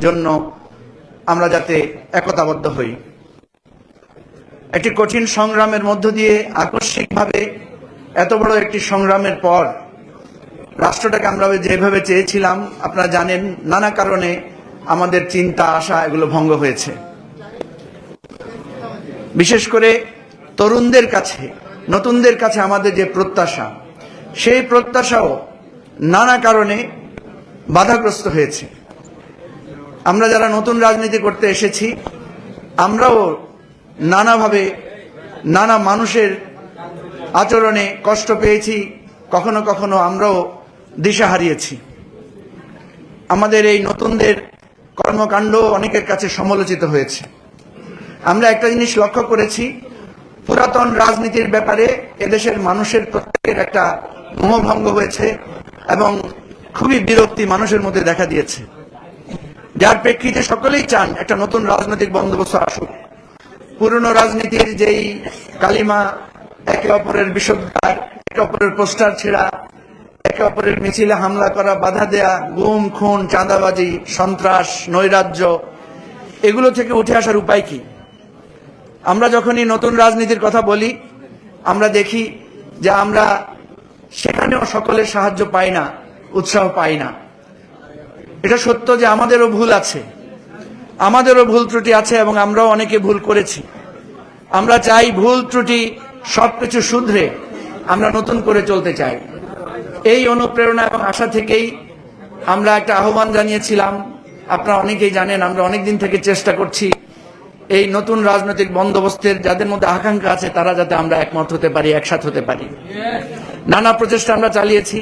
জন্য আমরা যাতে একতাবদ্ধ হই। একটি কঠিন সংগ্রামের মধ্য দিয়ে আকস্মিকভাবে এত বড় একটি সংগ্রামের পর রাষ্ট্রটাকে আমরা যেভাবে চেয়েছিলাম, আপনারা জানেন নানা কারণে আমাদের চিন্তা, আশা এগুলো ভঙ্গ হয়েছে। বিশেষ করে তরুণদের কাছে, নতুনদের কাছে আমাদের যে প্রত্যাশা, সেই প্রত্যাশাও নানা কারণে বাধাগ্রস্ত হয়েছে। আমরা যারা নতুন রাজনীতি করতে এসেছি, আমরাও নানাভাবে নানা মানুষের আচরণে কষ্ট পেয়েছি, কখনো কখনো আমরাও দিশা হারিয়েছি। আমাদের এই নতুনদের কর্মকাণ্ড অনেকের কাছে সমালোচিত হয়েছে। আমরা একটা জিনিস লক্ষ্য করেছি, পুরাতন রাজনীতির ব্যাপারে এদেশের মানুষের প্রত্যেকের একটা মোহভঙ্গ হয়েছে এবং খুবই বিরক্তি মানুষের মধ্যে দেখা দিয়েছে। যার প্রেক্ষিতে সকলেই চান একটা নতুন রাজনৈতিক বন্দোবস্ত আসুক। পুরনো রাজনীতির যেই কালিমা একে অপরের বিষোদ্গার, একে অপরের পোস্টার ছেঁড়া, একে অপরের মিছিলে হামলা করা, বাধা দেয়া, গুম, খুন, চাঁদাবাজি, সন্ত্রাস, নৈরাজ্য, এগুলো থেকে উঠে আসার উপায় কি? আমরা যখনই নতুন রাজনীতির কথা বলি, আমরা দেখি যে আমরা সেখানেও সকলের সাহায্য পাই না, উৎসাহ পাই না। এটা সত্য যে আমাদেরও ভুল আছে। আমাদেরও ভুল ত্রুটি আছে এবং আমরাও অনেকে ভুল করেছি। আমরা চাই ভুল ত্রুটি সবকিছু শুধরে আমরা নতুন করে চলতে চাই। এই অনুপ্রেরণা এবং আশা থেকেই আমরা একটা আহ্বান জানিয়েছিলাম। আপনারা অনেকেই জানেন, আমরা অনেকদিন থেকে চেষ্টা করছি এই নতুন রাজনৈতিক বন্দোবস্তের, যাদের মধ্যে আকাঙ্ক্ষা আছে তারা যাতে আমরা একমত হতে পারি, একসাথ হতে পারি। নানা প্রচেষ্টা আমরা চালিয়েছি।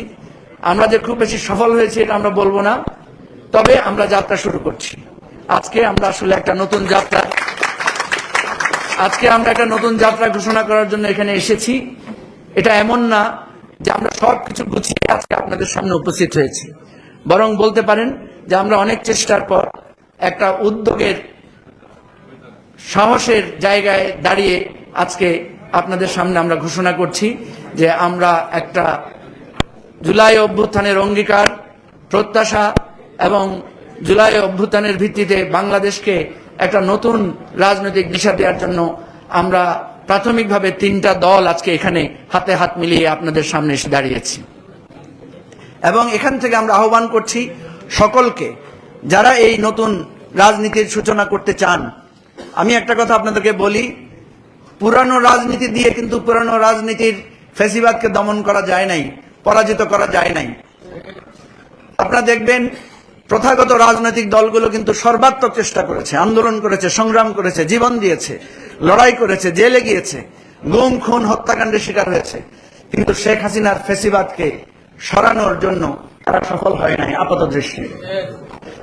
আমরা যে খুব বেশি সফল হয়েছি এটা আমরা বলব না। তবে আমরা যাত্রা শুরু করছি। আজকে আমরা আসলে একটা নতুন যাত্রা। আজকে আমরা একটা নতুন যাত্রা ঘোষণা করার জন্য এখানে এসেছি। এটা এমন না যে আমরা সব কিছু গুছিয়ে আজকে আপনাদের সামনে উপস্থিত হয়েছি। বরং বলতে পারেন যে আমরা অনেক চেষ্টার পর একটা উদ্যোগের সাহসের জায়গায় দাঁড়িয়ে আজকে আপনাদের সামনে আমরা ঘোষণা করছি যে আমরা একটা জুলাই অভ্যুত্থানের অঙ্গীকার, প্রত্যাশা এবং জুলাই অভ্যুত্থানের ভিত্তিতে বাংলাদেশকে একটা নতুন রাজনৈতিক দিশা দেওয়ার জন্য আমরা প্রাথমিকভাবে তিনটা দল আজকে এখানে হাতে হাত মিলিয়ে আপনাদের সামনে এসে দাঁড়িয়েছি। এবং এখান থেকে আমরা আহ্বান করছি সকলকে, যারা এই নতুন রাজনীতির সূচনা করতে চান। আমি একটা কথা আপনাদেরকে বলি, পুরানো রাজনীতি দিয়ে কিন্তু পুরানো রাজনীতির ফেসিবাদকে দমন করা যায় নাই, পরাজিত করা যায় নাই। আপনারা দেখবেন প্রথাগত রাজনৈতিক দলগুলো কিন্তু সর্বাত্মক চেষ্টা করেছে, আন্দোলন করেছে, সংগ্রাম করেছে, জীবন দিয়েছে, লড়াই করেছে, জেলে গিয়েছে, গুম, খুন, হত্যাকাণ্ডের শিকার হয়েছে। কিন্তু শেখ হাসিনার ফেসিবাদকে সরানোর জন্য তারা সফল হয় নাই আপাত দৃষ্টি।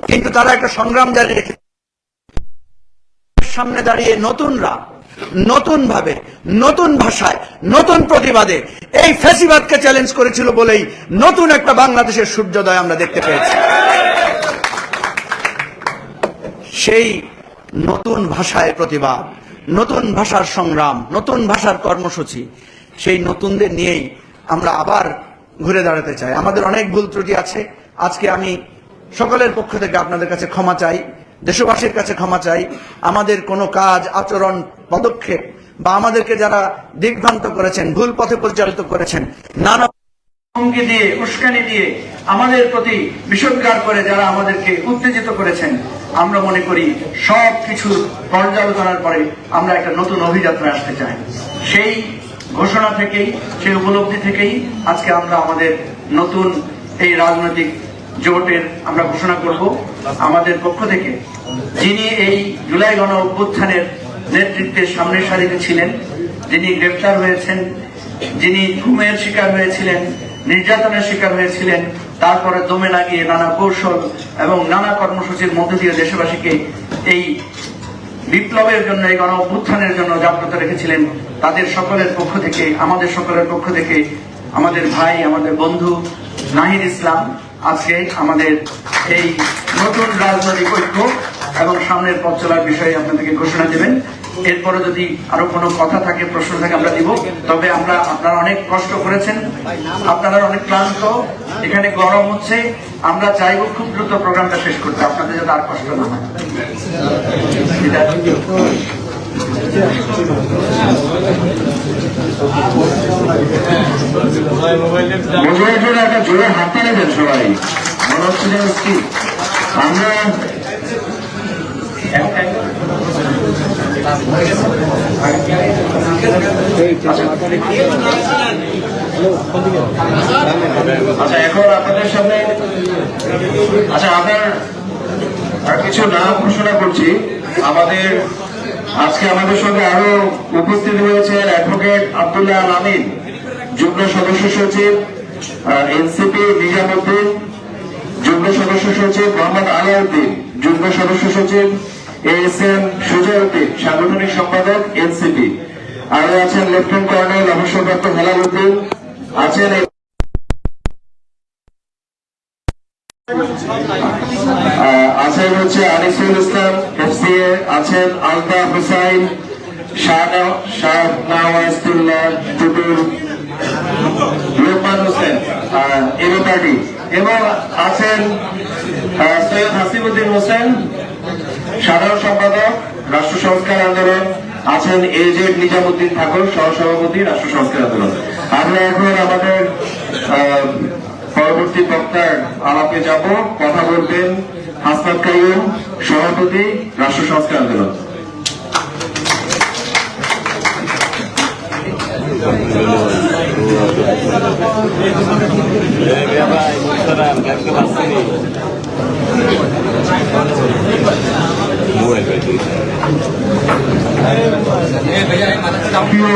কিন্তু তারা একটা সংগ্রাম জারি রেখে সামনে দাঁড়িয়ে নতুনরা নতুন ভাবে নতুন ভাষায়, নতুন প্রতিবাদে এই ফেসিবাদকে চ্যালেঞ্জ করেছিল বলেই নতুন একটা বাংলাদেশের সূর্যোদয় আমরা দেখতে পেয়েছি। সেই নতুন ভাষায় প্রতিবাদ, নতুন ভাষার সংগ্রাম, নতুন ভাষার কর্মসূচি, সেই নতুনদের নিয়েই আমরা আবার ঘুরে দাঁড়াতে চাই। আমাদের অনেক ভুল ত্রুটি আছে। আজকে আমি সকলের পক্ষ থেকে আপনাদের কাছে ক্ষমা চাই, দেশবাসীর কাছে ক্ষমা চাই। আমাদের কোনো কাজ, আচরণ, পদক্ষেপ বা আমাদেরকে যারা দিগ্ভ্রান্ত করেছেন, ভুল পথে পরিচালিত করেছেন, নানা হুমকি দিয়ে, উস্কানি দিয়ে আমাদের প্রতি বিষোদ্গার করে যারা আমাদেরকে উত্তেজিত করেছেন, আমরা মনে করি সব কিছুর পর্যালোচনার পরে আমরা একটা নতুন অভিযাত্রা আসতে চাই। সেই ঘোষণা থেকেই, সেই উপলব্ধি থেকেই আজকে আমরা আমাদের নতুন এই রাজনৈতিক জোটের আমরা ঘোষণা করব। আমাদের পক্ষ থেকে যিনি এই জুলাই গণ অভ্যুত্থানের নেতৃত্বের সামনের সারিতে ছিলেন, যিনি গ্রেপ্তার হয়েছেন, যিনি ঘুমের শিকার হয়েছিলেন নির্যাতনের শিকার হয়েছিলেন। তারপরে দমে লাগিয়ে নানা কৌশল এবং নানা কর্মসূচির মধ্য দিয়ে দেশবাসীকে এই বিপ্লবের জন্য, এই গণ অভ্যুত্থানের জন্য জাগ্রত রেখেছিলেন তাদের সকলের পক্ষ থেকে, আমাদের সকলের পক্ষ থেকে, আমাদের ভাই, আমাদের বন্ধু নাহিদ ইসলাম, আজকে আমাদের এই নতুন রাজনৈতিক ঐক্য এবং সামনের পথ চলার বিষয়ে আপনাদেরকে ঘোষণা দেবেন। এরপরে যদি আরও কোনো কথা থাকে প্রশ্ন থাকে আমরা দিব। তবে আমরা আপনারা অনেক কষ্ট করেছেন। আপনারা অনেক ক্লান্ত। এখানে গরম হচ্ছে। আমরা চাইব খুব দ্রুত প্রোগ্রামটা শেষ করতে। আপনাদের যাতে আর কষ্ট না হয়। জোরে নেবেন সবাই। মনে হচ্ছে আমরা আচ্ছা এখন আপনাদের সামনে আচ্ছা আপনার কিছু নাম ঘোষণা করছি। আমাদের আজকে আমাদের সঙ্গে আরও উপস্থিত হয়েছেন অ্যাডভোকেট আব্দুল্লাহ আল আমিন, যুগ্ম সদস্য সচিব এনসিপি নিজামুদ্দিন যুগ্ম সদস্য সচিব মোহাম্মদ আলাউদ্দিন, যুগ্ম সদস্য সচিব এস এম সাংগঠনিক সম্পাদক, এনসিপি। আরও আছেন লেফটেন্যান্ট কর্নেল অবসরপ্রাপ্ত হেলাল উদ্দিন। আছেন আছেন হচ্ছে আনিসুল ইসলাম, এফসিএ। আছেন আলতা হুসাইন এবং আছেন সৈয়দ হাসিবুদ্দিন হোসেন সাধারণ সম্পাদক, রাষ্ট্র সংস্কার আন্দোলন আছেন এজেড নিজামুদ্দিন ঠাকুর, সহসভাপতি, রাষ্ট্র সংস্কার আন্দোলন। আমরা এখন আমাদের পরবর্তী বক্তার আলাপে যাব। কথা বলবেন হাসনাত কাইম সভাপতি, রাষ্ট্র সংস্কার আন্দোলন।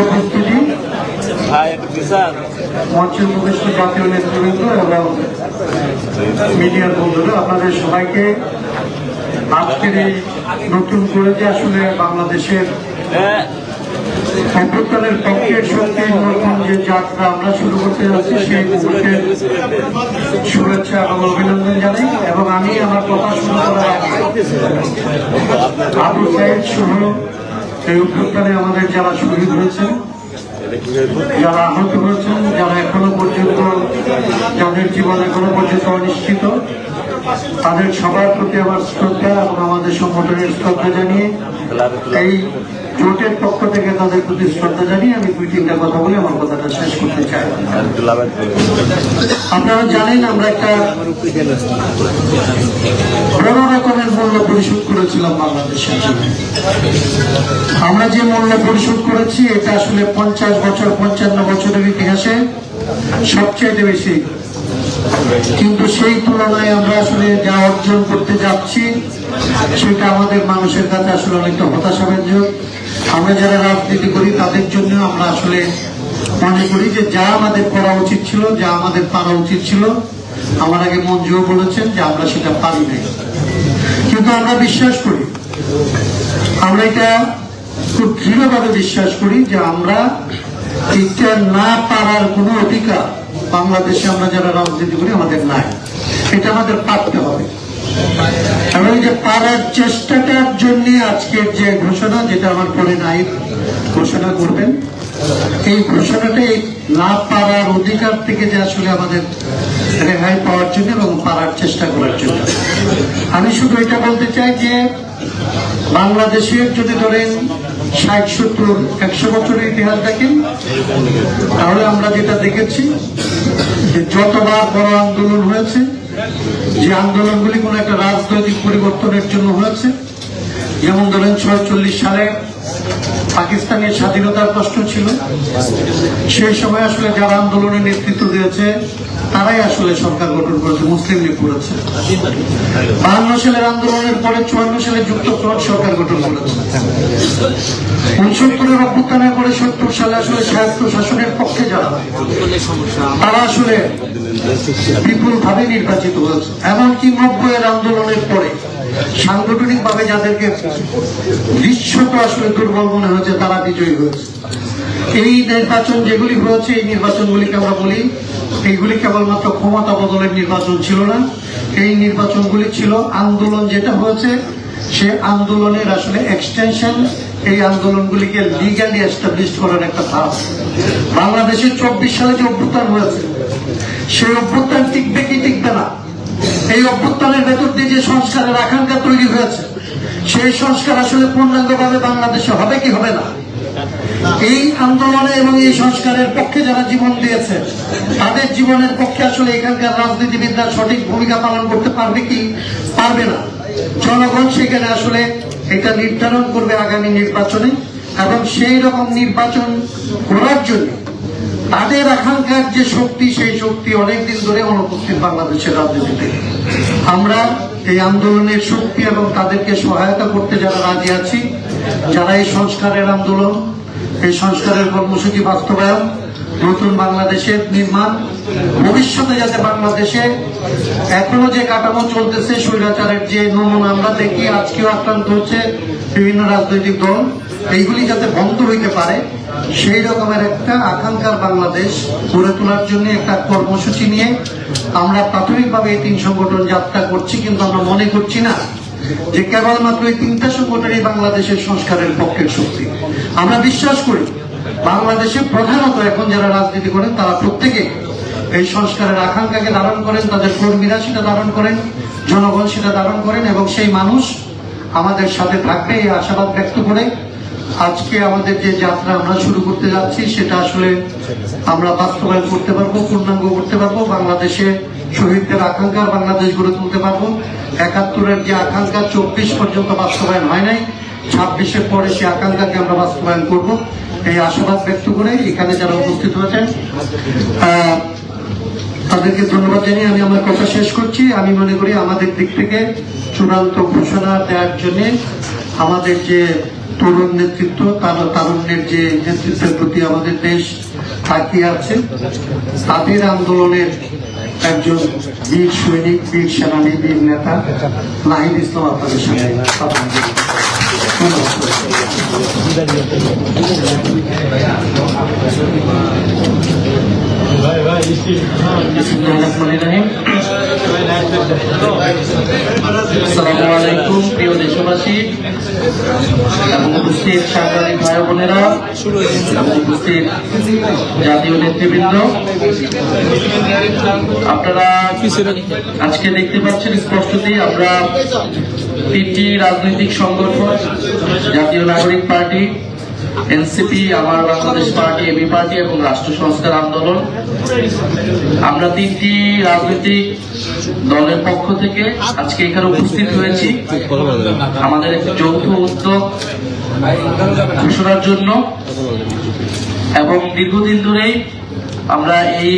উপস্থিতি মঞ্চের উপদেষ্টা জাতীয় নেতৃবৃন্দ এবং মিডিয়ার বন্ধুরা আপনাদের সবাইকে আজকের এই নতুন করে যে আসলে বাংলাদেশের অভ্যুত্থানের পক্ষের শক্তির নতুন যে যাত্রা আমরা শুরু করতে যাচ্ছি, সেই মুহূর্তের শুভেচ্ছা এবং অভিনন্দন জানাই এবং আমি আমার কথা শুরু করার আবু সাইদ সহ এই অভ্যুত্থানে আমাদের যারা শহীদ হয়েছেন, যারা আহত হয়েছেন, যারা এখনও পর্যন্ত যাদের জীবন এখনও পর্যন্ত অনিশ্চিত, তাদের সবার প্রতি আমার শ্রদ্ধা এবং আমাদের সংগঠনের শ্রদ্ধা জানিয়ে এই জোটের পক্ষ থেকে তাদের প্রতি শ্রদ্ধা জানিয়ে আমি দুই তিনটা কথা বলে আমার কথাটা শেষ করতে চাই। আপনারা জানেন আমরা একটা বড় রকমের মূল্য পরিশোধ করেছিলাম বাংলাদেশের জন্য। আমরা যে মূল্য পরিশোধ করেছি, এটা আসলে পঞ্চাশ বছর, পঞ্চান্ন বছরের ইতিহাসে সবচেয়ে বেশি। কিন্তু সেই তুলনায় আমরা আসলে যা অর্জন করতে যাচ্ছি, সেটা আমাদের মানুষের কাছে আসলে অনেকটা হতাশাব্যঞ্জক। আমরা যারা রাজনীতি করি, তাদের জন্য আমরা আসলে মনে করি যে যা আমাদের করা উচিত ছিল, যা আমাদের পারা উচিত ছিল, আমার আগে মঞ্জুও বলেছেন যে আমরা সেটা পারি নাই। কিন্তু আমরা বিশ্বাস করি, আমরা এটা খুব দৃঢ়ভাবে বিশ্বাস করি যে আমরা এটা না পারার কোনো অধিকার বাংলাদেশে আমরা যারা রাজনীতি করি, আমাদের নাই। এটা আমাদের পারতে হবে। এবং যে পারার চেষ্টাটার জন্য আজকের যে ঘোষণা, যেটা আমার পরে নাই, ঘোষণা করবেন। এই ঘোষণাটা এই না পারার অধিকার থেকে যে আসলে আমাদের রেহাই পাওয়ার জন্য এবং পারার চেষ্টা করার জন্য। আমি শুধু এটা বলতে চাই যে, বাংলাদেশের যদি ধরেন ষাট, সত্তর, একশো বছরের ইতিহাস দেখেন, তাহলে আমরা যেটা দেখেছি, যে যতবার বড় আন্দোলন হয়েছে যে আন্দোলনগুলি কোনো একটা রাজনৈতিক পরিবর্তনের জন্য হয়েছে। যেমন ধরেন ছয়চল্লিশ সালে পাকিস্তানের স্বাধীনতার প্রশ্ন ছিল। সেই সময় আসলে যারা আন্দোলনে নেতৃত্ব দিয়েছে তারাই আসলে সরকার গঠন করেছে, মুসলিম লীগ করেছে। বাহান্ন সালের আন্দোলনের পরে চুয়ান্ন সালে যুক্তফ্রন্ট সরকার গঠন করেছে। উনসত্তরের অভ্যুত্থানের পরে সত্তর সালে আসলে স্বায়ত্ত শাসনের পক্ষে যারা, তারা আসলে বিপুল ভাবে নির্বাচিত হয়েছে। এমনকি নব্বইয়ের আন্দোলনের পরে সাংগঠনিক ভাবে যাদেরকে দৃশ্যত আসলে দুর্বল মনে হয়েছে, তারা বিজয়ী হয়েছে। এই নির্বাচন যেগুলি হয়েছে, এই নির্বাচনগুলিকে আমরা বলি এইগুলি কেবলমাত্র ক্ষমতা বদলের নির্বাচন ছিল না। এই নির্বাচনগুলি ছিল আন্দোলন যেটা হয়েছে, সে আন্দোলনের আসলে এক্সটেনশন এই আন্দোলনগুলিকে লিগালি এস্টাবলিশ করার একটা ধাপ বাংলাদেশের চব্বিশ সালে যে অভ্যুত্থান হয়েছে, সেই অভ্যুত্থান টিকবে কি টিকবে না? এই অভ্যুত্থানের ভেতর দিয়ে যে সংস্কারের আকাঙ্ক্ষা তৈরি হয়েছে, সেই সংস্কার আসলে পূর্ণাঙ্গভাবে বাংলাদেশে হবে কি হবে না? এই আন্দোলনে এবং এই সংস্কারের পক্ষে যারা জীবন দিয়েছে, তাদের জীবনের পক্ষে আসলে এখানকার রাজনীতিবিদরা সঠিক ভূমিকা পালন করতে পারবে কি পারবে না? জনগণ সেখানে আসলে এটা নির্ধারণ করবে আগামী নির্বাচনে এবং সেই রকম নির্বাচন করার জন্য তাদের আকাঙ্ক্ষার যে শক্তি, সেই শক্তি অনেকদিন ধরে অনুপস্থিত বাংলাদেশের রাজনীতিতে। আমরা এই আন্দোলনের শক্তি এবং তাদেরকে সহায়তা করতে যারা রাজি আছি, যারা এই সংস্কারের আন্দোলন এই সংস্কারের কর্মসূচি বাস্তবায়ন, নতুন বাংলাদেশের নির্মাণ, ভবিষ্যতে যাতে বাংলাদেশে এখনও যে কাঠামো চলতেছে, স্বৈরাচারের যে নমুনা, আমরা দেখি আজকেও আক্রান্ত হচ্ছে বিভিন্ন রাজনৈতিক দল। এইগুলি যাতে বন্ধ হইতে পারে, সেই রকমের একটা আকাঙ্ক্ষার বাংলাদেশ গড়ে তোলার জন্য একটা কর্মসূচি নিয়ে আমরা প্রাথমিকভাবে এই তিন সংগঠন যাত্রা করছি, কিন্তু আমরা মনে করছি না যে কেবলমাত্র এই তিনটা সংগঠনই বাংলাদেশের সংস্কারের পক্ষের শক্তি। আমরা বিশ্বাস করি, বাংলাদেশে প্রধানত এখন যারা রাজনীতি করেন, তারা প্রত্যেকে এই সংস্কারের আকাঙ্ক্ষাকে ধারণ করেন, তাদের কর্মীরা সেটা ধারণ করেন, জনগণ সেটা ধারণ করেন, এবং সেই মানুষ আমাদের সাথে থাকবে এই আশাবাদ ব্যক্ত করে আজকে আমাদের যে যাত্রা আমরা শুরু করতে যাচ্ছি, সেটা আসলে আমরা বাস্তবায়ন করতে পারব, পূর্ণাঙ্গ করতে পারব। বাংলাদেশে শহীদদের আকাঙ্ক্ষার বাংলাদেশ গড়ে তুলতে পারব। একাত্তরের যে আকাঙ্ক্ষা, চব্বিশ পর্যন্ত বাস্তবায়ন হয় নাই। ছাব্বিশের পরে সে আকাঙ্ক্ষাকে আমরা বাস্তবায়ন করব। এই আশাবাদ ব্যক্ত করে এখানে যারা উপস্থিত হয়েছেন তাদেরকে ধন্যবাদ জানিয়ে আমি আমার কথা শেষ করছি। আমি মনে করি আমাদের দিক থেকে চূড়ান্ত ঘোষণা দেওয়ার জন্য আমাদের যে তরুণ নেতৃত্ব, তার তারুণ্যের যে নেতৃত্বের প্রতি আমাদের দেশ তাকিয়ে আছে। তাদের আন্দোলনের একজন বীর সৈনিক বীর সেনানী বীর নেতা নাহিদ ইসলাম আপনাদের সামনে কথা। ধন্যবাদ আসসালামু আলাইকুম, প্রিয় দেশবাসী এবং উপস্থিত সাংবাদিক ভাই বোনেরা উপস্থিত জাতীয় নেতৃবৃন্দ। আপনারা আজকে দেখতে পাচ্ছেন স্পষ্টতই আমরা তিনটি রাজনৈতিক সংগঠন, জাতীয় নাগরিক পার্টি এনসিপি, আমার বাংলাদেশ পার্টি, এবি পার্টি এবং রাষ্ট্র সংস্কার আন্দোলন। আমরা তিনটি রাজনৈতিক দলের পক্ষ থেকে আজকে এখানে উপস্থিত হয়েছি। আমাদের একটি যৌথ উদ্যোগ ঘোষণার জন্য। এবং দীর্ঘদিন ধরেই আমরা এই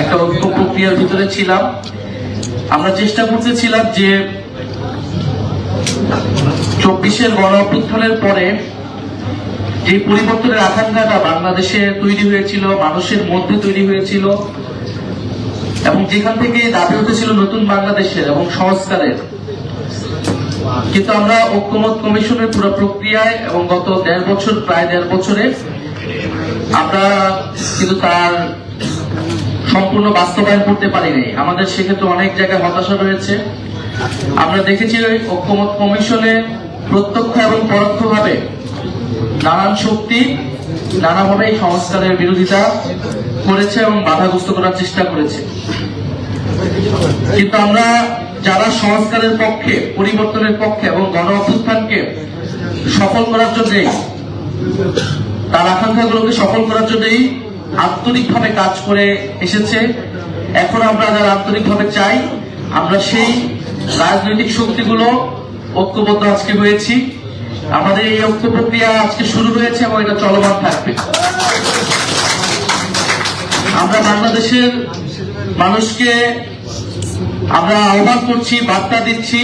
একটা ঐক্য প্রক্রিয়ার ভিতরে ছিলাম। আমরা চেষ্টা করতেছিলাম যে চব্বিশের গণ অভ্যুত্থানের পরে যে পরিবর্তনের আকাঙ্ক্ষাটা বাংলাদেশে তৈরি হয়েছিল, মানুষের মধ্যে তৈরি হয়েছিল, এবং যেখান থেকে দাবি উঠেছিল নতুন বাংলাদেশের এবং সংস্কারের। কিন্তু আমরা ঐক্যমত কমিশনের পুরো প্রক্রিয়ায় এবং গত দেড় বছর, প্রায় দেড় বছরে আমরা কিন্তু তার সম্পূর্ণ বাস্তবায়ন করতে পারিনি। আমাদের সেক্ষেত্রে অনেক জায়গায় হতাশা রয়েছে। আমরা দেখেছি ঐক্যমত কমিশনে প্রত্যক্ষ এবং পরোক্ষভাবে নানান শক্তি নানাভাবে এই সংস্কারের বিরোধিতা করেছে এবং বাধাগ্রস্ত করার চেষ্টা করেছে। কিন্তু আমরা যারা সংস্কারের পক্ষে, পরিবর্তনের পক্ষে এবং গণ অভ্যুত্থানকে সফল করার জন্যই, তার আকাঙ্ক্ষাগুলোকে সফল করার জন্যই আন্তরিকভাবে কাজ করে এসেছে, এখন আমরা যারা আন্তরিকভাবে চাই, আমরা সেই রাজনৈতিক শক্তিগুলো ঐক্যবদ্ধ আজকে হয়েছি। আমাদের এই ঐক্য প্রক্রিয়া আজকে শুরু হয়েছে এবং এটা চলমান থাকবে। আমরা বাংলাদেশের মানুষকে আমরা আহ্বান করছি, বার্তা দিচ্ছি,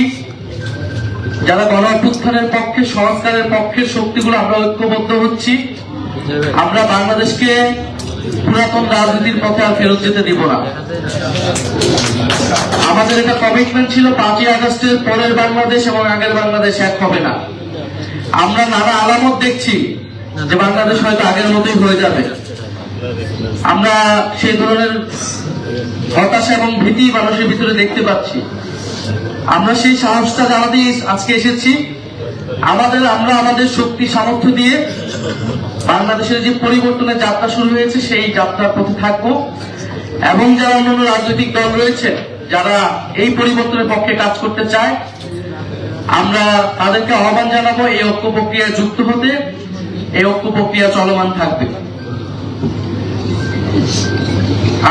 যারা গণ অভ্যুত্থানের পক্ষে, সংস্কারের পক্ষে শক্তিগুলো আমরা ঐক্যবদ্ধ হচ্ছি। আমরা বাংলাদেশকে পুরাতন রাজনীতির পথে আর ফেরত যেতে দিব না। আমাদের একটা কমিটমেন্ট ছিল, পাঁচই আগস্টের পরের বাংলাদেশ এবং আগের বাংলাদেশ এক হবে না। আমরা নানা আলামত দেখছি যে বাংলাদেশ হয়তো আগের মতোই হয়ে যাবে। আমরা সেই ধরনের হতাশা এবং ভীতি মানুষের ভিতরে দেখতে পাচ্ছি। আমরা সেই সাহসটা জানাতেই আজকে এসেছি, আমাদের, আমরা আমাদের শক্তি, সামর্থ্য দিয়ে বাংলাদেশের যে পরিবর্তনের যাত্রা শুরু হয়েছে, সেই যাত্রার পথে থাকব। এবং যারা অন্যান্য রাজনৈতিক দল রয়েছে, যারা এই পরিবর্তনের পক্ষে কাজ করতে চায় আমরা তাদেরকে আহ্বান জানাব এই ঐক্য প্রক্রিয়ায় যুক্ত হতে। এই ঐক্য প্রক্রিয়া চলমান থাকবে।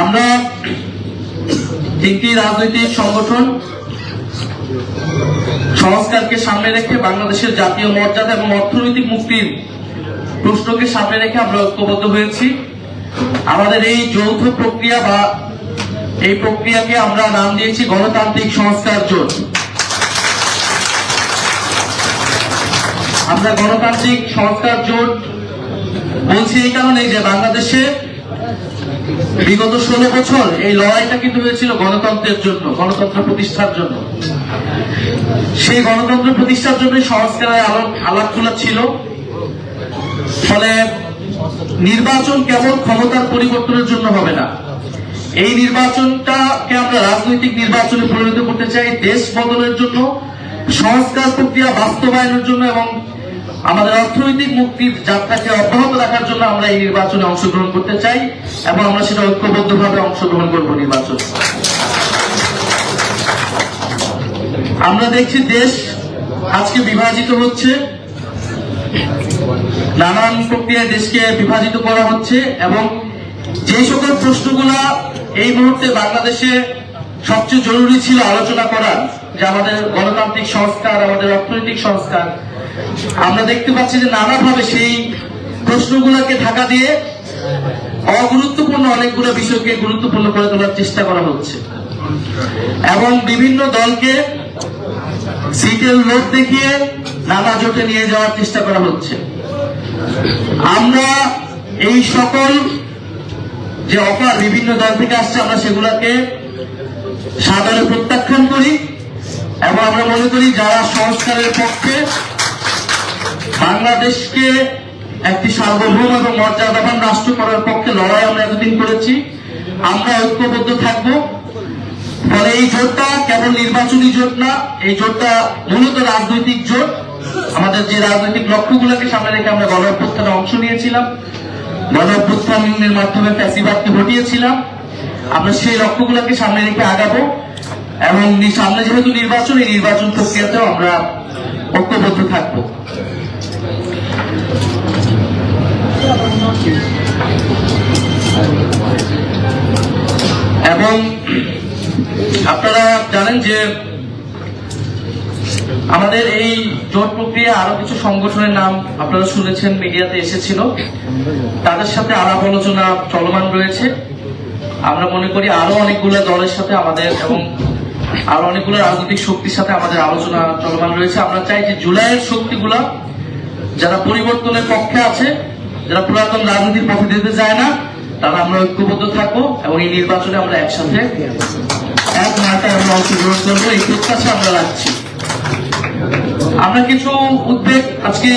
আমরা তিনটি রাজনৈতিক সংগঠন সংস্কারকে সামনে রেখে বাংলাদেশের জাতীয় মর্যাদা এবং অর্থনৈতিক মুক্তির প্রশ্নকে সামনে রেখে আমরা ঐক্যবদ্ধ হয়েছি। আমাদের এই যৌথ প্রক্রিয়া বা এই প্রক্রিয়াকে আমরা নাম দিয়েছি গণতান্ত্রিক সংস্কার জোট। আমরা গণতান্ত্রিক সংস্কার জোট বলছি এই কারণে যে বাংলাদেশে বিগত ষোলো বছর এই লড়াইটা কিন্তু হয়েছিল গণতন্ত্রের জন্য, গণতন্ত্র প্রতিষ্ঠার জন্য। সেই গণতন্ত্র প্রতিষ্ঠার জন্য সংস্কারের আলো- আলাপ খোলা ছিল। ফলে নির্বাচন কেবল ক্ষমতার পরিবর্তনের জন্য হবে না। এই নির্বাচনটাকে আমরা রাজনৈতিক নির্বাচনে পরিণত করতে চাই দেশ বদলের জন্য, সংস্কার প্রক্রিয়া বাস্তবায়নের জন্য এবং আমাদের অর্থনৈতিক মুক্তির যাত্রাকে অব্যাহত রাখার জন্য আমরা এই নির্বাচনে অংশগ্রহণ করতে চাই এবং আমরা সেটা ঐক্যবদ্ধভাবে অংশগ্রহণ করব নির্বাচন। আমরা দেখছি দেশ আজকে বিভাজিত হচ্ছে। নানান প্রক্রিয়ায় দেশকে বিভাজিত করা হচ্ছে এবং যে সকল প্রশ্নগুলা এই মুহূর্তে বাংলাদেশে সবচেয়ে জরুরি ছিল আলোচনা করার, যে আমাদের গণতান্ত্রিক সংস্কার, আমাদের অর্থনৈতিক সংস্কার আমরা দেখতে পাচ্ছি যে নানাভাবে সেই প্রশ্নগুলোকে ঢাকা দিয়ে অগুরুত্বপূর্ণ অনেকগুলো বিষয়কে গুরুত্বপূর্ণ করে তোলার চেষ্টা করা হচ্ছে। এবং বিভিন্ন দলকে সিটের লোভ দেখিয়ে নানা জোটে নিয়ে যাওয়ার চেষ্টা করা হচ্ছে। আমরা এই সকল যে অফার বিভিন্ন দল থেকে আসছে, আমরা সেগুলাকে সাদরে প্রত্যাখ্যান করি এবং আমরা মনে করি যারা সংস্কারের পক্ষে বাংলাদেশকে একটি সার্বভৌম এবং মর্যাদাবান রাষ্ট্র করার পক্ষে লড়াই আমরা এতদিন করেছি। আমরা ঐক্যবদ্ধ থাকব। ফলে এই জোটটা কেবল নির্বাচনী জোট না, এই জোটটা মূলত রাজনৈতিক জোট। আমাদের যে রাজনৈতিক লক্ষ্যগুলোকে সামনে রেখে আমরা গণ অভ্যুত্থানে অংশ নিয়েছিলাম। গণ অভ্যুত্থানের মাধ্যমে ফ্যাসিবাদকে হটিয়েছিলাম। আমরা সেই লক্ষ্যগুলোকে সামনে রেখে আগাবো এবং সামনে যেহেতু নির্বাচন, এই নির্বাচন প্রক্রিয়াতেও আমরা ঐক্যবদ্ধ থাকব। এবং আপনারা জানেন যে আমাদের এই জোট প্রক্রিয়া আরও কিছু সংগঠনের নাম আপনারা শুনেছেন, মিডিয়াতে এসেছিল। তাদের সাথে আলাপ আলোচনা চলমান রয়েছে। আমরা মনে করি আরও অনেকগুলো দলের সাথে আমাদের এবং আরও অনেকগুলো রাজনৈতিক শক্তির সাথে আমাদের আলোচনা চলমান রয়েছে। আমরা চাই যে জুলাইয়ের শক্তিগুলা যারা পরিবর্তনের পক্ষে আছে যারা পুরাতন রাজনীতির পথে যেতে চায় না, তারা আমরা ঐক্যবদ্ধ থাকব এবং এই নির্বাচনে আমরা একসাথে এক মার্কায় আমরা অংশগ্রহণ করব। এই প্রত্যাশা আমরা রাখছি। আমরা কিছু উদ্বেগ আজকে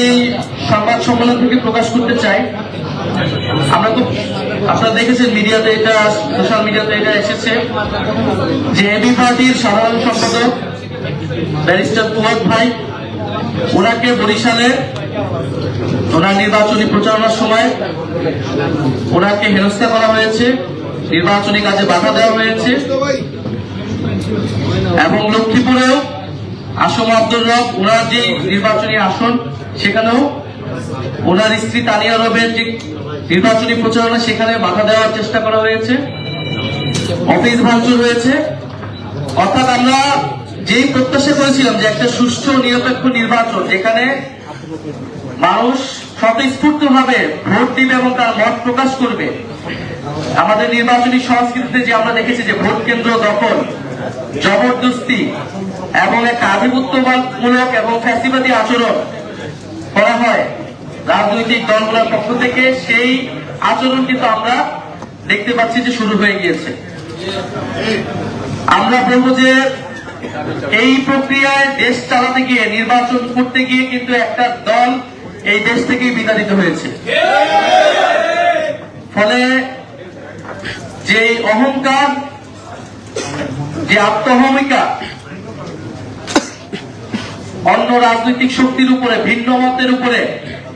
সংবাদ সম্মেলন থেকে প্রকাশ করতে চাই। আমরা তো আপনারা দেখেছেন মিডিয়াতে এটা, সোশ্যাল মিডিয়াতে এটা এসেছে যে এবি পার্টির সাধারণ সম্পাদক ব্যারিস্টার কুমার ভাই, ওনাকে বরিশালে ওনার নির্বাচনী প্রচারণার সময় ওনাকে হেনস্থা করা হয়েছে, নির্বাচনী কাজে বাধা দেওয়া হয়েছে। এবং লক্ষ্মীপুরেও আসম আব্দুর রব, ওনার যে নির্বাচনী আসন, সেখানেও ওনার স্ত্রী তানিয়া রবের যে নির্বাচনী প্রচারণা, সেখানে বাধা দেওয়ার চেষ্টা করা হয়েছে। অফিস ভাঙচুর হয়েছে। অর্থাৎ আমরা যেই প্রত্যাশা করেছিলাম যে একটা সুষ্ঠু নিরপেক্ষ নির্বাচন, যেখানে মানুষ স্বতঃস্ফূর্ত ভাবে ভোট দিবে এবং তার মত প্রকাশ করবে। আমাদের নির্বাচনী সংস্কৃতিতে যে আমরা দেখেছি যে ভোট কেন্দ্র দখল, জবরদস্তি এবং একটা আধিপত্যমূলক এবং ফ্যাসিবাদী আচরণ করা হয় রাজনৈতিক দলগুলোর পক্ষ থেকে, সেই আচরণ কিন্তু আমরা দেখতে পাচ্ছি যে শুরু হয়ে গিয়েছে। আমরা বলব যে এই প্রক্রিয়ায় দেশ চালাতে গিয়ে, নির্বাচন করতে গিয়ে কিন্তু একটা দল এই দেশ থেকেই বিতাড়িত হয়েছে। ফলে যে অহংকার, যে আত্মহমিকা, অন্য রাজনৈতিক শক্তির উপরে, ভিন্ন মতের উপরে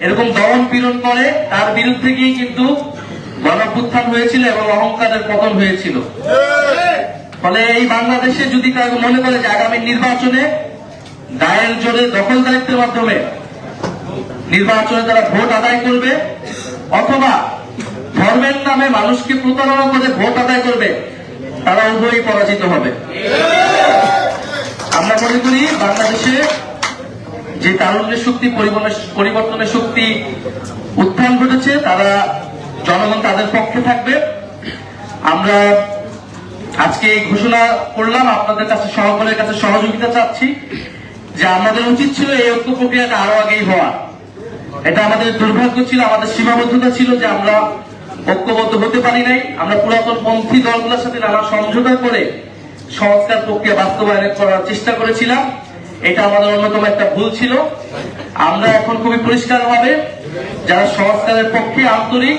এরকম দমন পীড়ন করে, তার বিরুদ্ধে গিয়ে কিন্তু গণপুত্থান হয়েছিল এবং অহংকারের পতন হয়েছিল। ফলে এই বাংলাদেশে যদি কারও মনে করে যে আগামী নির্বাচনে দায়ের জোরে দখল দায়িত্বের মাধ্যমে নির্বাচনে তারা ভোট আদায় করবে অথবা ধর্মের নামে মানুষকে প্রতারণা করে ভোট আদায় করবে, তারা উভয়ই পরাজিত হবে। আমরা মনে করি বাংলাদেশে যে তারুণ্যের শক্তি, পরিবর্তনের- শক্তি উত্থান ঘটেছে, তারা, জনগণ তাদের পক্ষে থাকবে। আমরা আজকে এই ঘোষণা করলাম, আপনাদের কাছে সকলের কাছে সহযোগিতা চাচ্ছি যে আমাদের উচিত ছিল এই ঐক্য প্রক্রিয়াটা আরও আগেই হওয়া। এটা আমাদের দুর্ভাগ্য ছিল, আমাদের সীমাবদ্ধতা ছিল যে আমরা ঐক্যবদ্ধ হতে পারি নাই। আমরা পুরাতন পন্থী দলগুলোর সাথে নানা সমঝোতা করে সংস্কার প্রক্রিয়া বাস্তবায়ন করার চেষ্টা করেছিলাম। এটা আমাদের অন্যতম একটা ভুল ছিল। আমরা এখন খুবই পরিষ্কার ভাবে যারা সংস্কারের পক্ষে আন্তরিক,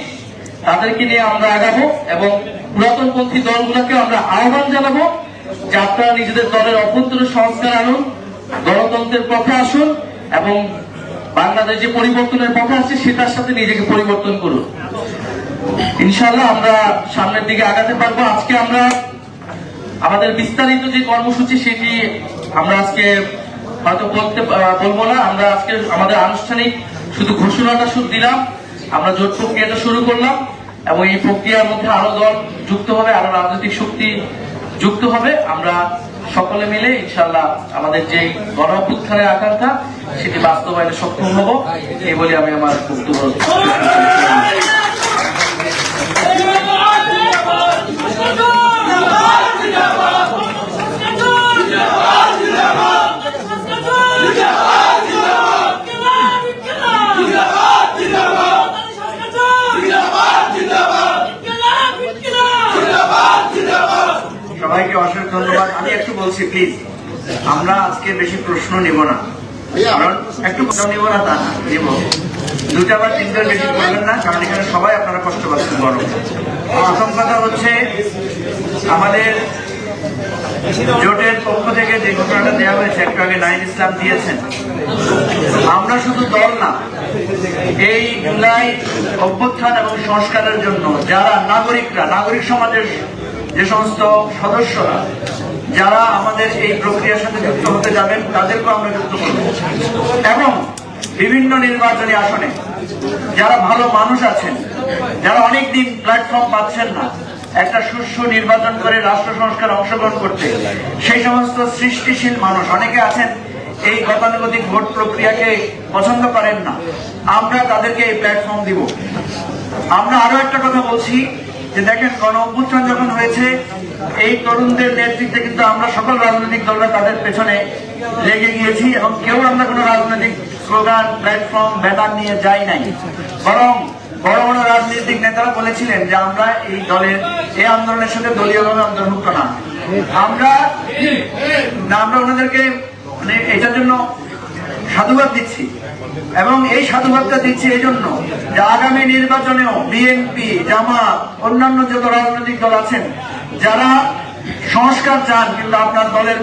তাদেরকে নিয়ে আমরা আগাবো এবং পুরাতনপন্থী দলগুলোকে আমরা আহ্বান জানাব যে আপনারা নিজেদের দলের অভ্যন্তরীণ সংস্কার আনুন, গণতন্ত্রের পথে আসুন এবং বাংলাদেশ যে পরিবর্তনের পথে আছে, সেটার সাথে নিজেকে পরিবর্তন করুন। ইনশাল্লাহ আমরা সামনের দিকে আগাতে পারব। আজকে আমরা আমাদের বিস্তারিত যে কর্মসূচি, সেটি আমরা আজকে হয়তো বলতে বলব না। আমরা আজকে আমাদের আনুষ্ঠানিক শুধু ঘোষণাটা শুধু দিলাম। আমরা জোট প্রক্রিয়াটা শুরু করলাম এবং এই প্রক্রিয়ার মধ্যে আরও দল যুক্ত হবে, আরও রাজনৈতিক শক্তি যুক্ত হবে। আমরা সকলে মিলে ইনশাল্লাহ আমাদের যে গণ অভ্যুত্থানের আকাঙ্ক্ষা সেটি বাস্তবায়নে সক্ষম হব এই বলে আমি আমার বক্তব্য সবাইকে অশেষ ধন্যবাদ। আমি একটু বলছি প্লিজ আমরা আজকে বেশি প্রশ্ন নিব না। কারণ একটু কথা নিব না তা নিব। দুটা বা তিনটার বেশি করবেন না কারণ এখানে সবাই আপনারা কষ্ট পাচ্ছেন বড়। প্রথম কথা হচ্ছে আমাদের জোটের পক্ষ থেকে যে ঘটনাটা দেওয়া হয়েছে একটু আগে নাইন ইসলাম দিয়েছেন আমরা শুধু দল না এই জুলাই অভ্যুত্থান এবং সংস্কারের জন্য যারা নাগরিকরা নাগরিক সমাজের যে সমস্ত সদস্যরা যারা আমাদের এই প্রক্রিয়ার সাথে যুক্ত হতে যাবেন, তাদেরকেও আমরা যুক্ত করব। এবং বিভিন্ন নির্বাচনী আসনে যারা ভালো মানুষ আছেন, যারা অনেকদিন প্ল্যাটফর্ম পাচ্ছেন না, একটা সুষ্ঠু নির্বাচন করে রাষ্ট্র সংস্কার অংশগ্রহণ করতে, সেই সমস্ত সৃষ্টিশীল মানুষ, অনেকে আছেন এই গতানুগতিক ভোট প্রক্রিয়াকে পছন্দ করেন না, আমরা তাদেরকে এই প্ল্যাটফর্ম দিব। আমরা আরও একটা কথা বলছি যে দেখেন গণ অভ্যুত্থান যখন হয়েছে, এই তরুণদের নেতৃত্বে কিন্তু আমরা সকল রাজনৈতিক দলরা তাদের পেছনে লেগে গিয়েছি এবং কেউ আমরা কোনো রাজনৈতিক স্লোগান প্ল্যাটফর্ম ব্যানার নিয়ে যাই নাই। বরং বড় বড় রাজনৈতিক নেতারা বলেছিলেন যে আমরা এই দলের, এই আন্দোলনের সাথে দলীয়ভাবে অন্তর্ভুক্ত না। আমরা আমরা ওনাদেরকে মানে এটার জন্য সাধুবাদ দিচ্ছি। এবং এই সাধুবাদটা দিচ্ছি এই জন্য যে আগামী নির্বাচনেও বিএনপি জামাত, অন্যান্য যত রাজনৈতিক দল আছেন, যারা সংস্কার চান, কিন্তু আপনার দলের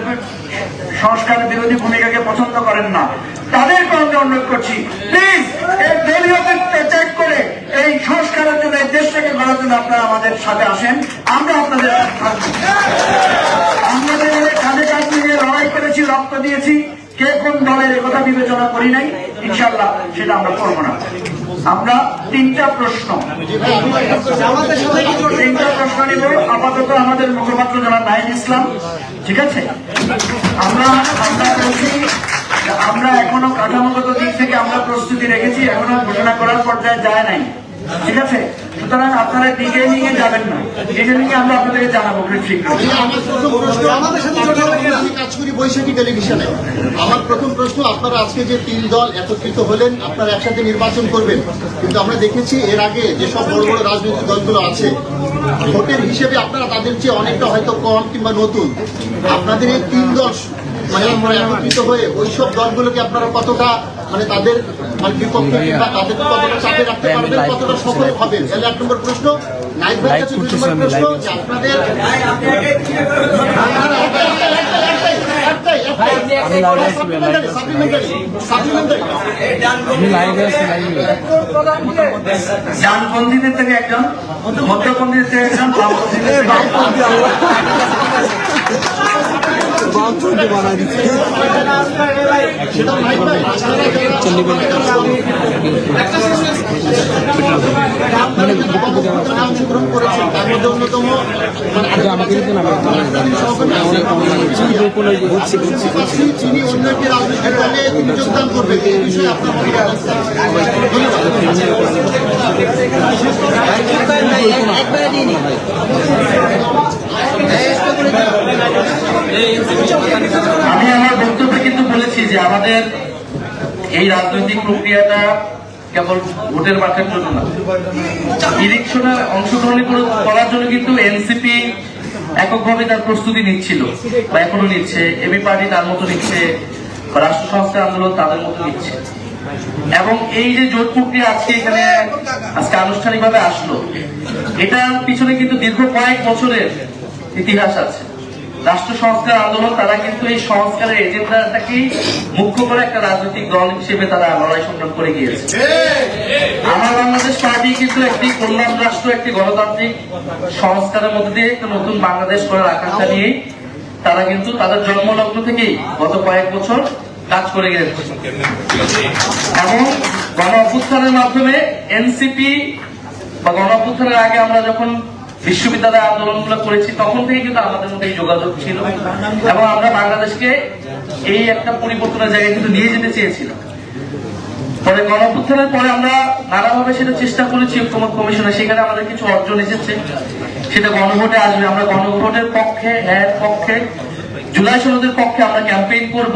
সংস্কার বিরোধী ভূমিকাকে পছন্দ করেন না তাদেরকে আমরা অনুরোধ করছি প্লিজ এই ত্যাগ করে এই সংস্কারের জন্য, এই দেশটাকে গড়ার জন্য আপনারা আমাদের সাথে আসেন। আমরা আপনাদের আমরা যে কাঁধে কাঁধ মিলিয়ে লড়াই করেছি, রক্ত দিয়েছি কে কোন দলের একথা বিবেচনা করি নাই ইনশাল্লাহ সেটা আমরা করব না। আমরা তিনটা প্রশ্ন। তিনটা প্রশ্ন নিব, আপাতত আমাদের মুখপাত্র যারা নাইন ইসলাম, ঠিক আছে? আমরা আমরা বলছি আমরা এখনও কাঠামোগত দিক থেকে আমরা প্রস্তুতি রেখেছি, এখনও ঘোষণা করার পর্যায়ে যায় নাই। ঠিক আছে? সুতরাং আপনারা ডিটেলিং এ যাবেন না। ডিটেলিং এ আমরা আপনাদেরকে জানাব খুব শীঘ্রই। আমার প্রথম প্রশ্ন আমাদের সাথে কাজ করি বৈশাখী টেলিভিশনে। আমার প্রথম প্রশ্ন আপনারা আজকে যে তিন দল একত্রিত হলেন আপনারা একসাথে নির্বাচন করবেন। কিন্তু আমরা দেখেছি এর আগে যেসব বড় বড় রাজনৈতিক দলগুলো আছে ভোটের হিসেবে আপনারা তাদের চেয়ে অনেকটা হয়তো কম কিংবা নতুন। আপনাদের এই তিন দল মানে একত্রিত হয়ে ওইসব দলগুলোকে আপনারা কতটা মানে তাদের মানে বিপক্ষে কিংবা তাদেরকে কতটা চাপে রাখতে পারবেন কতটা সফল হবেন? তাহলে এক নম্বর প্রশ্ন নাইট ভাইয়ের কাছে দুই নম্বর প্রশ্ন যে আপনাদের ডানপন্থীদের থেকে একজন মধ্যপন্থীদের থেকে একজন বামপন্থীদের ভাই আপনারা যারা গণঅভ্যুত্থানে অংশগ্রহণ করেছেন তার মধ্যে অন্যতম পাচ্ছি তিনি অন্য একটি রাজনৈতিক দলে তিনি যোগদান করবেন এই বিষয়ে আপনার? ধন্যবাদ আমি আমার বক্তব্যে কিন্তু বলেছি যে আমাদের এই রাজনৈতিক প্রক্রিয়াটা কেবল ভোটের মাঠের জন্য না। ইলেকশনে অংশগ্রহণ করার জন্য কিন্তু এনসিপি এককভাবে তার প্রস্তুতি নিচ্ছিল বা এখনও নিচ্ছে, এবি পার্টি তার মতো নিচ্ছে রাষ্ট্র সংস্কার আন্দোলন তাদের মতো নিচ্ছে। এবং এই যে জোট প্রক্রিয়া আজকে এখানে, আজকে আনুষ্ঠানিকভাবে আসলো, এটার পিছনে কিন্তু দীর্ঘ কয়েক বছরের ইতিহাস আছে। রাষ্ট্র সংস্কার আন্দোলন, তারা কিন্তু এই সংস্কারের এজেন্ডাটাকেই মুখ্য করে একটা রাজনৈতিক দল হিসেবে তারা লড়াই সংগ্রাম করে গিয়েছে। আমার বাংলাদেশ পার্টি কিন্তু একটি কল্যাণ রাষ্ট্র, একটি গণতান্ত্রিক সংস্কারের মধ্যে দিয়ে একটা নতুন বাংলাদেশ করার আকাঙ্ক্ষা নিয়েই তারা কিন্তু তাদের জন্মলগ্ন থেকেই গত কয়েক বছর কাজ করে গেছে এবং গণ অভ্যুত্থানের মাধ্যমে এনসিপি বা গণ অভ্যুত্থানের আগে আমরা যখন বিশ্ববিদ্যালয় আন্দোলনগুলো করেছি, তখন থেকে কিন্তু আমাদের মধ্যে এই যোগাযোগ ছিল। এবং আমরা বাংলাদেশকে এই একটা পরিবর্তনের জায়গায় কিন্তু নিয়ে যেতে চেয়েছিলাম। পরে গণঅভ্যুত্থানের পরে আমরা নানাভাবে সেটা চেষ্টা করেছি ঐক্যমত কমিশনে সেখানে আমাদের কিছু অর্জন এসেছে। সেটা গণভোটে আসবে, আমরা গণভোটের পক্ষে হ্যাঁ পক্ষে, জুলাই সনদের পক্ষে আমরা ক্যাম্পেইন করব।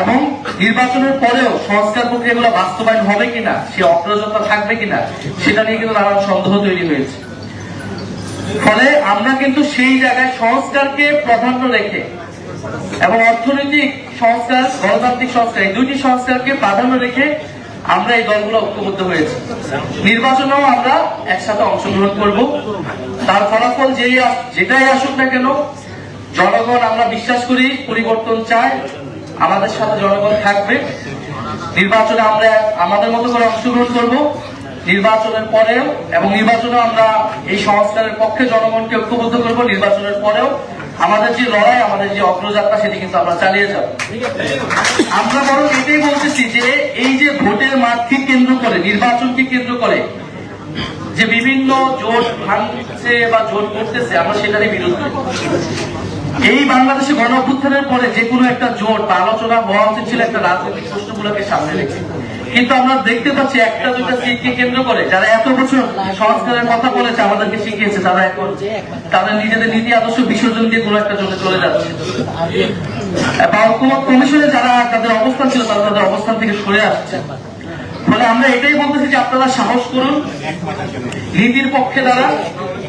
এবং নির্বাচনের পরেও সংস্কার প্রক্রিয়াগুলো বাস্তবায়ন হবে কিনা, সে অগ্রজতা থাকবে কিনা, সেটা নিয়ে কিন্তু নানান সন্দেহ তৈরি হয়েছে। ফলে আমরা কিন্তু সেই জায়গায় সংস্কারকে প্রাধান্য রেখে এবং অর্থনৈতিক সংস্কার, গণতান্ত্রিক সংস্কার, এই দুইটি সংস্কারকে প্রাধান্য রেখে আমরা এই দলগুলো ঐক্যবদ্ধ হয়েছি। নির্বাচনেও আমরা একসাথে অংশগ্রহণ করব। তার ফলাফল যেই যেটাই আসুক না কেন, জনগণ আমরা বিশ্বাস করি, পরিবর্তন চায়, আমাদের সাথে জনগণ থাকবে। নির্বাচনে আমরা আমাদের মতো করে অংশগ্রহণ করব। নির্বাচনের পরেও এবং নির্বাচনে আমরা এই সংস্কারের পক্ষে জনগণকে ঐক্যবদ্ধ করব, নির্বাচনের পরেও আমাদের যে লড়াই, আমাদের যে অগ্রযাত্রা, সেটি কিন্তু আমরা চালিয়ে যাব। আমরা বরং এটাই বলতেছি যে এই যে ভোটের মাঠকে কেন্দ্র করে, নির্বাচনকে কেন্দ্র করে যে বিভিন্ন জোট ভাঙছে বা জোট করতেছে, আমরা সেটারই বিরুদ্ধে। এই বাংলাদেশে গণ অভ্যুত্থানের পরে যে কোনো একটা জোট বা আলোচনা হওয়া উচিত ছিল একটা রাজনৈতিক প্রশ্নগুলোকে সামনে রেখে। কিন্তু আমরা দেখতে পাচ্ছি একটা, দুইটা সিটকে কেন্দ্র করে যারা এত বছর সংস্কারের কথা বলেছে, আমাদেরকে শিখিয়েছে, তারা এখন তাদের নিজেদের নীতি আদর্শ বিসর্জন দিয়ে কোনো একটা জোটে চলে যাচ্ছে। বা ঐক্যমত কমিশনে যারা তাদের অবস্থান ছিল, তারা তাদের অবস্থান থেকে সরে আসছে। ফলে আমরা এটাই বলতেছি যে আপনারা সাহস করুন, নীতির পক্ষে দাঁড়ান,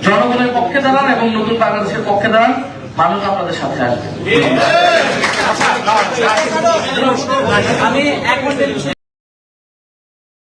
জনগণের পক্ষে দাঁড়ান এবং নতুন বাংলাদেশের পক্ষে দাঁড়ান, মানুষ আপনাদের সাথে আসবে। আমি এক